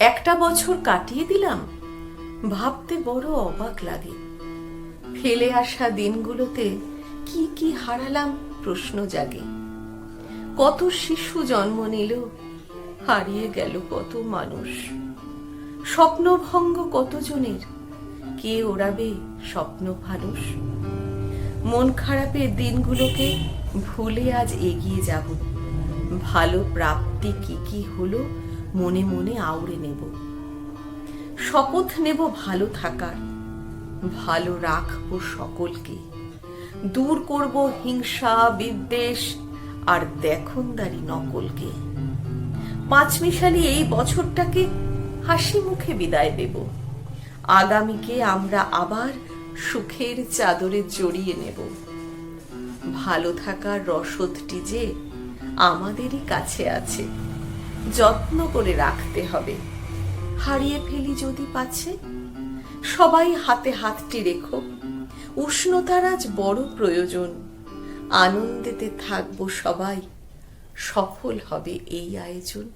একটা বছর কাটিয়ে দিলাম। ভাবতে বড় অবাক লাগে। ফেলে আসা দিনগুলোতে কি কি হারালাম প্রশ্ন জাগে। কত শিশু জন্ম নিল, হারিয়ে গেল কত মানুষ। স্বপ্নভঙ্গ কতজনের, কে ওড়াবে স্বপ্ন ফানুষ। মন খারাপের দিনগুলোকে ভুলে আজ এগিয়ে যাব। ভালো প্রাপ্তি কি কি হলো মনে মনে আউড়ে নেব। শপথ নেব ভালো থাকার, ভালো রাখব সকলকে। দূর করব হিংসা, বিদ্বেষ আর দেখনদারি নকলকে। পাঁচমিশালি এই বছরটাকে হাসি মুখে বিদায় দেব। আগামীকে আমরা আবার সুখের চাদরে জড়িয়ে নেব। ভালো থাকার রসদটি যে আমাদেরই কাছে আছে। যত্ন করে রাখতে হবে। হারিয়ে ফেলি যদি পাছে, সবাই হাতে হাতটি রেখো। উষ্ণতার আজ বড় প্রয়োজন। আনন্দেতে থাকব সবাই। সফল হবে এই আয়োজন।